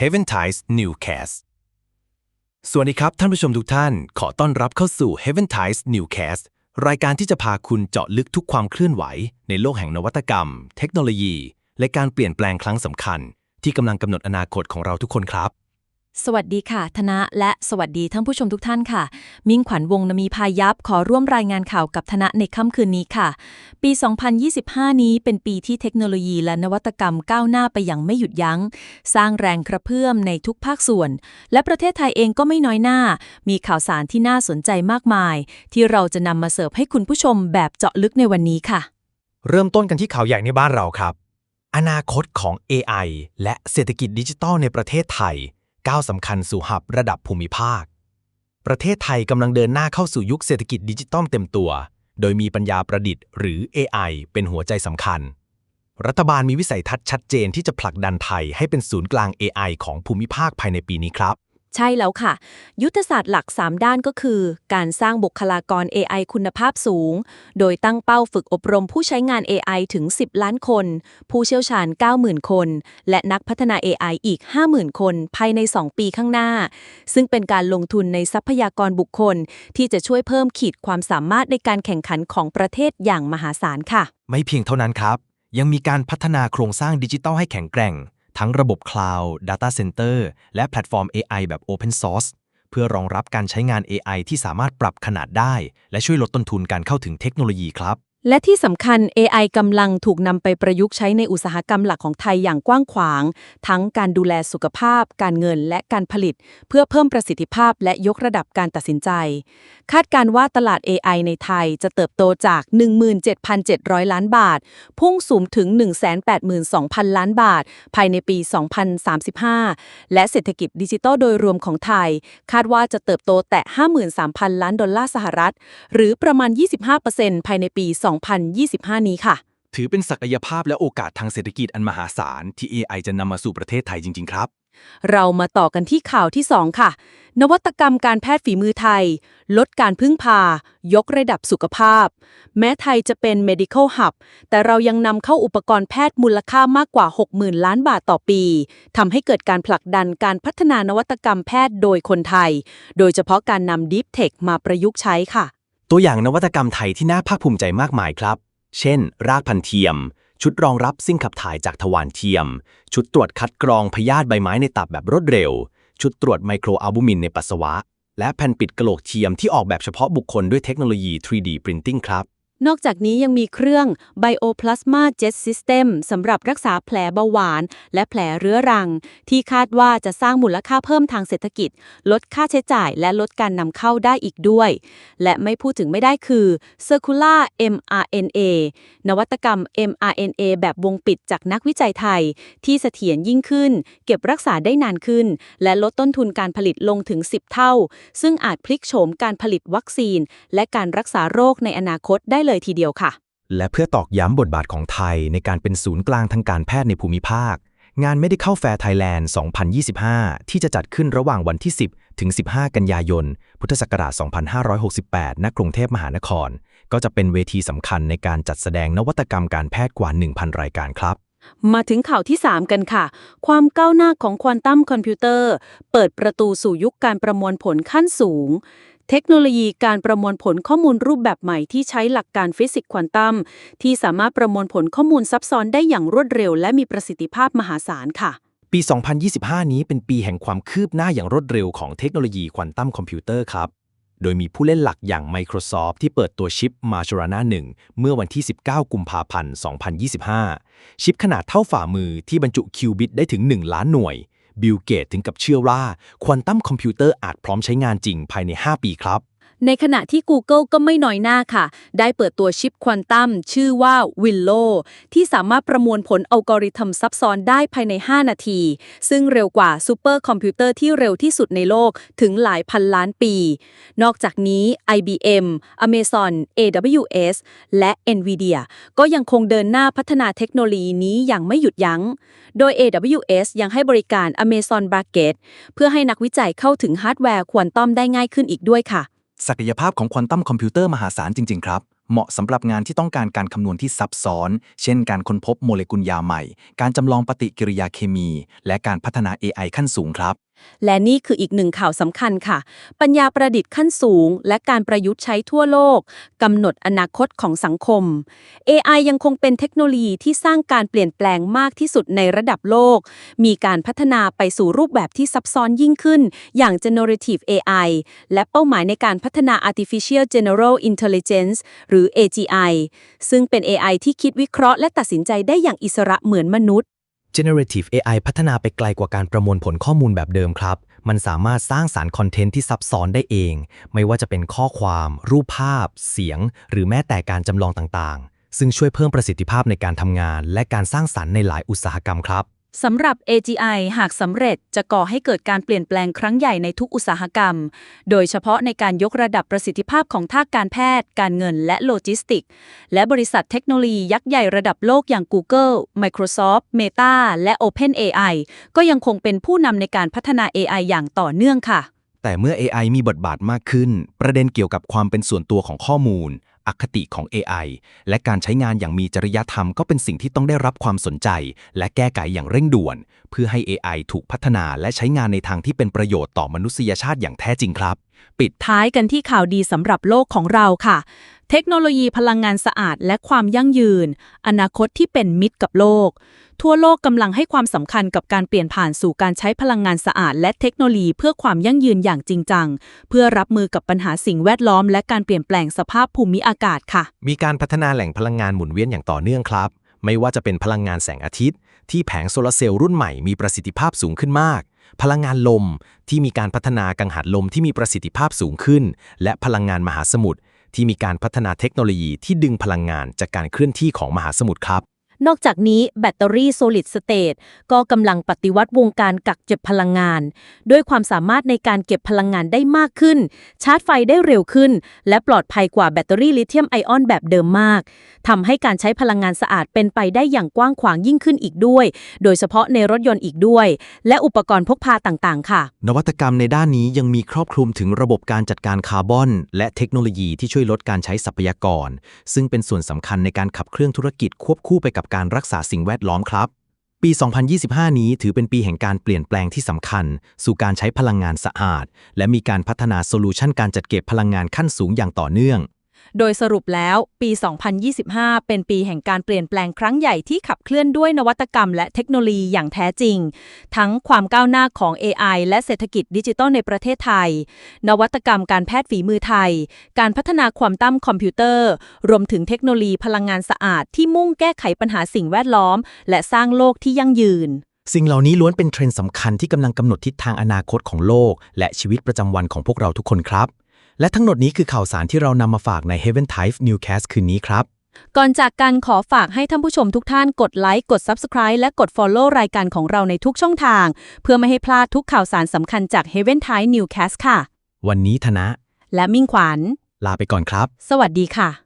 Heaven Ties Newcast สวัสดีครับท่านผู้ชมทุกท่าน ขอต้อนรับเข้าสู่ Heaven Ties Newcast รายการที่จะพาคุณเจาะลึกทุกความเคลื่อนไหว ในโลกแห่งนวัตกรรม เทคโนโลยี และการเปลี่ยนแปลงครั้งสำคัญ ที่กำลังกำหนดอนาคตของเราทุกคนครับ สวัสดีค่ะ ธนะและสวัสดีท่านผู้ชมทุกท่านค่ะ มิ่งขวัญวงนมีพายัพขอร่วมรายงานข่าวกับธนะในค่ำคืนนี้ค่ะ ปี 2025 นี้เป็นปีที่เทคโนโลยีและนวัตกรรมก้าวหน้าไปอย่างไม่หยุดยัง้ง สร้างแรงกระเพื่อมในทุกภาคส่วน และประเทศไทยเองก็ไม่น้อยหน้า มีข่าวสารที่น่าสนใจมากมาย ที่เราจะนำมาเสิร์ฟให้คุณผู้ชมแบบเจาะลึกในวันนี้ค่ะ เริ่มต้นกันที่ข่าวใหญ่ในบ้านเราครับ อนาคตของ AI และเศรษฐกิจดิจิทัลในประเทศไทย ก้าวสำคัญสู่หับระดับภูมิภาค ประเทศไทยกำลังเดินหน้าเข้าสู่ยุคเศรษฐกิจดิจิตอลเต็มตัว โดยมีปัญญาประดิษฐ์หรือ AI เป็นหัวใจสำคัญ รัฐบาลมีวิสัยทัศน์ชัดเจนที่จะผลักดันไทยให้เป็นศูนย์กลาง AI ของภูมิภาคภายในปีนี้ครับ ใช่แล้วค่ะ ยุทธศาสตร์หลัก 3 ด้านก็คือ การสร้างบุคลากร AI คุณภาพสูง โดยตั้งเป้าฝึกอบรมผู้ใช้งาน AI ถึง 10 ล้านคน ผู้เชี่ยวชาญ 90,000 คน และนักพัฒนา AI อีก 50,000 คน ภายใน 2 ปีข้างหน้า ซึ่งเป็นการลงทุนในทรัพยากรบุคคล ที่จะช่วยเพิ่มขีดความสามารถในการแข่งขันของประเทศอย่างมหาศาลค่ะ ไม่เพียงเท่านั้นครับ ยังมีการพัฒนาโครงสร้างดิจิทัลให้แข็งแกร่ง ทั้งระบบคลาวด์ Data Center และแพลตฟอร์ม AI แบบ Open Source เพื่อรองรับการใช้งาน AI ที่สามารถปรับขนาดได้ และช่วยลดต้นทุนการเข้าถึงเทคโนโลยีครับ และที่สำคัญ AI กำลังถูกนำไปประยุกต์ใช้ในอุตสาหกรรมหลักของไทยอย่างกว้างขวาง ทั้งการดูแลสุขภาพ การเงินและการผลิต เพื่อเพิ่มประสิทธิภาพและยกระดับการตัดสินใจ คาดการว่าตลาด AI ในไทยจะเติบโตจาก 17,700 ล้านบาท พุ่งสูงถึง 182,000 ล้านบาท ภายในปี 2035 และเศรษฐกิจดิจิทัลโดยรวมของไทย คาดว่าจะเติบโตแต่ 53,000 ล้านดอลลาร์สหรัฐ หรือประมาณ 25%ภายในปี 2 2025 นี้ค่ะ ถือเป็นศักยภาพและโอกาสทางเศรษฐกิจอันมหาศาล ที่ AI จะนำมาสู่ประเทศไทยจริง ๆ ครับ เรามาต่อกันที่ข่าวที่ 2 ค่ะ นวัตกรรมการแพทย์ฝีมือไทย ลดการพึ่งพา ยกระดับสุขภาพ แม้ไทยจะเป็น medical hub แต่เรายังนำเข้าอุปกรณ์แพทย์มูลค่ามากกว่า 60,000 ล้านบาทต่อปีทำให้เกิดการผลักดันการพัฒนานวัตกรรมแพทย์โดยคนไทย โดยเฉพาะการนำ Deep Tech มาประยุกต์ใช้ค่ะ ตัวอย่างนวัตกรรมไทยที่น่าภาคภูมิใจมากมายครับ เช่น รากพันธุ์เทียม ชุดรองรับซิ่งขับถ่ายจากทวารเทียม ชุดตรวจคัดกรองพยาธิใบไม้ในตับแบบรวดเร็ว ชุดตรวจไมโครอัลบูมินในปัสสาวะ และแผ่นปิดกระโหลกเทียมที่ออกแบบเฉพาะบุคคลด้วยเทคโนโลยี 3D Printing ครับ นอกจากนี้ยังมีเครื่อง Bioplasma Jet System สำหรับรักษาแผลเบาหวาน และแผลเรื้อรัง ที่คาดว่าจะสร้างมูลค่าเพิ่มทางเศรษฐกิจ ลดค่าใช้จ่ายและลดการนำเข้าได้อีกด้วย และไม่พูดถึงไม่ได้คือ Circular mRNA นวัตกรรม mRNA แบบวงปิดจากนักวิจัยไทย ที่เสถียรยิ่งขึ้น เก็บรักษาได้นานขึ้น และลดต้นทุนการผลิตลงถึง 10 เท่า ซึ่งอาจพลิกโฉมการผลิตวัคซีน และการรักษาโรคในอนาคตได้เลยทีเดียวค่ะ และเพื่อตอกย้ำบทบาทของไทยในการเป็นศูนย์กลางทางการแพทย์ในภูมิภาค งาน Medical Fair Thailand 2025 ที่จะจัดขึ้นระหว่างวันที่ 10 ถึง 15 กันยายน พุทธศักราช 2568 ณ กรุงเทพมหานคร ก็จะเป็นเวทีสำคัญในการจัดแสดงนวัตกรรมการแพทย์กว่า 1,000 รายการครับมาถึงข่าวที่ 3 กันค่ะ ความก้าวหน้าของควอนตัมคอมพิวเตอร์ เปิดประตูสู่ยุคการประมวลผลขั้นสูง เทคโนโลยีการประมวลผลข้อมูลรูปแบบใหม่ที่ใช้หลักการฟิสิกส์ควอนตัม ที่สามารถประมวลผลข้อมูลซับซ้อนได้อย่างรวดเร็ว และมีประสิทธิภาพมหาศาลค่ะ ปี 2025 นี้เป็นปีแห่งความคืบหน้าอย่างรวดเร็วของเทคโนโลยีควอนตัมคอมพิวเตอร์ครับ โดยมีผู้เล่นหลักอย่าง Microsoft ที่เปิดตัวชิป Majorana 1 เมื่อวันที่ 19 กุมภาพันธ์ 2025 ชิปขนาดเท่าฝ่ามือที่บรรจุคิวบิตได้ถึง 1 ล้านหน่วย บิลเกตถึงกับเชื่อว่าควอนตัมคอมพิวเตอร์อาจพร้อมใช้งานจริงภายใน 5 ปีครับ ในขณะที่ Google ก็ไม่น้อยหน้าค่ะ ได้เปิดตัวชิปควอนตัมชื่อว่า Willow ที่สามารถประมวลผลอัลกอริทึมซับซ้อนได้ภายใน 5 นาที ซึ่งเร็วกว่าซูเปอร์คอมพิวเตอร์ที่เร็วที่สุดในโลกถึงหลายพันล้านปี นอกจากนี้ IBM Amazon AWS และ NVIDIA ก็ยังคงเดินหน้าพัฒนาเทคโนโลยีนี้อย่างไม่หยุดยัง้ง โดย AWS ยังให้บริการ Amazon Braket เพื่อให้นักวิจัยเข้าถึงฮาร์ดแวร์ควอนตัมได้ง่ายขึ้นอีกด้วยค่ะ ศักยภาพของควอนตัมคอมพิวเตอร์มหาศาลจริง ๆ ครับ เหมาะสำหรับงานที่ต้องการการคำนวณที่ซับซ้อน เช่นการค้นพบโมเลกุลยาใหม่ การจำลองปฏิกิริยาเคมี และการพัฒนา AI ขั้นสูงครับและนี่คืออีกหนึ่งข่าวสำคัญค่ะ ปัญญาประดิษฐ์ขั้นสูง และการประยุกต์ใช้ทั่วโลกกำหนดอนาคตของสังคม AI ยังคงเป็นเทคโนโลยีที่สร้างการเปลี่ยนแปลงมากที่สุดในระดับโลก มีการพัฒนาไปสู่รูปแบบที่ซับซ้อนยิ่งขึ้น อย่าง generative AI และเป้าหมายในการพัฒนา artificial general intelligence หรือ AGI ซึ่งเป็น AI ที่คิดวิเคราะห์และตัดสินใจได้อย่างอิสระเหมือนมนุษย์ Generative AI พัฒนาไปไกลกว่าการประมวลผลข้อมูลแบบเดิมครับ มันสามารถสร้างสารรค์คอนเทนต์ที่ซับซ้อนได้เอง ไม่ว่าจะเป็นข้อความ รูปภาพ เสียง หรือแม้แต่การจำลองต่างๆ ซึ่งช่วยเพิ่มประสิทธิภาพในการทำงาน และการสร้างสรรค์ในหลายอุตสาหกรรมครับ สำหรับ AGI หากสำเร็จจะก่อให้เกิดการเปลี่ยนแปลงครั้งใหญ่ในทุกอุตสาหกรรม โดยเฉพาะในการยกระดับประสิทธิภาพของภาคการแพทย์ การเงินและโลจิสติก และบริษัทเทคโนโลยียักษ์ใหญ่ระดับโลกอย่าง Google Microsoft Meta และ OpenAI ก็ยังคงเป็นผู้นำในการพัฒนา AI อย่างต่อเนื่องค่ะ แต่เมื่อ AI มีบทบาทมากขึ้น ประเด็นเกี่ยวกับความเป็นส่วนตัวของข้อมูล อคติของ AI และการใช้งานอย่างมีจริยธรรมก็เป็นสิ่งที่ต้องได้รับความสนใจ และแก้ไขอย่างเร่งด่วน เพื่อให้ AI ถูกพัฒนาและใช้งานในทางที่เป็นประโยชน์ต่อมนุษยชาติอย่างแท้จริงครับ ปิดท้ายกันที่ข่าวดีสำหรับโลกของเราค่ะ เทคโนโลยีพลังงานสะอาดและความยั่งยืน อนาคตที่เป็นมิตรกับโลก ทั่วโลกกำลังให้ความสำคัญกับการเปลี่ยนผ่านสู่การใช้พลังงานสะอาด และเทคโนโลยีเพื่อความยั่งยืนอย่างจริงจัง เพื่อรับมือกับปัญหาสิ่งแวดล้อม และการเปลี่ยนแปลงสภาพภูมิอากาศค่ะ มีการพัฒนาแหล่งพลังงานหมุนเวียนอย่างต่อเนื่องครับ ไม่ว่าจะเป็นพลังงานแสงอาทิตย์ ที่แผงโซลาร์เซลล์รุ่นใหม่มีประสิทธิภาพสูงขึ้นมากพลังงานลมที่มีการพัฒนากังหันลมที่มีประสิทธิภาพสูงขึ้น และพลังงานมหาสมุทร ที่มีการพัฒนาเทคโนโลยีที่ดึงพลังงานจากการเคลื่อนที่ของมหาสมุทรครับ นอกจากนี้แบตเตอรี่ solid state ก็กำลังปฏิวัติวงการกักเก็บพลังงาน ด้วยความสามารถในการเก็บพลังงานได้มากขึ้น ชาร์จไฟได้เร็วขึ้น และปลอดภัยกว่าแบตเตอรี่ลิเธียมไอออนแบบเดิมมากทำให้การใช้พลังงานสะอาดเป็นไปได้อย่างกว้างขวางยิ่งขึ้นอีกด้วย โดยเฉพาะในรถยนต์อีกด้วย และอุปกรณ์พกพาต่างๆ ค่ะ นวัตกรรมในด้านนี้ยังมีครอบคลุมถึงระบบการจัดการคาร์บอน และเทคโนโลยีที่ช่วยลดการใช้ทรัพยากร ซึ่งเป็นส่วนสำคัญในการขับเคลื่อนธุรกิจควบคู่ไปกับการรักษาสิ่งแวดล้อมครับ ปี 2025 นี้ถือเป็นปีแห่งการเปลี่ยนแปลงที่สำคัญ สู่การใช้พลังงานสะอาด และมีการพัฒนาโซลูชันการจัดเก็บพลังงานขั้นสูงอย่างต่อเนื่อง โดยสรุปแล้วปี 2025 เป็นปีแห่งการเปลี่ยนแปลงครั้งใหญ่ที่ขับเคลื่อนด้วยนวัตกรรมและเทคโนโลยีอย่างแท้จริง ทั้งความก้าวหน้าของ AI และเศรษฐกิจดิจิทัลในประเทศไทย นวัตกรรมการแพทย์ฝีมือไทย การพัฒนาความตั้มคอมพิวเตอร์ รวมถึงเทคโนโลยีพลังงานสะอาดที่มุ่งแก้ไขปัญหาสิ่งแวดล้อม และสร้างโลกที่ยั่งยืนสิ่งเหล่านี้ล้วนเป็นเทรนด์สำคัญที่กำลังกำหนดทิศทางอนาคตของโลก และชีวิตประจำวันของพวกเราทุกคนครับ และทั้งหมดนี้คือข่าวสารที่เรานำมาฝากใน Heaven Type Newcast คืนนี้ครับ ก่อนจากกันขอฝากให้ท่านผู้ชมทุกท่านกดไลค์กด Subscribe และกด Follow รายการของเราในทุกช่องทาง เพื่อไม่ให้พลาดทุกข่าวสารสำคัญจาก Heaven Tide Newcast ค่ะ วันนี้ธนะ และมิ่งขวัญลาไปก่อนครับ สวัสดีค่ะ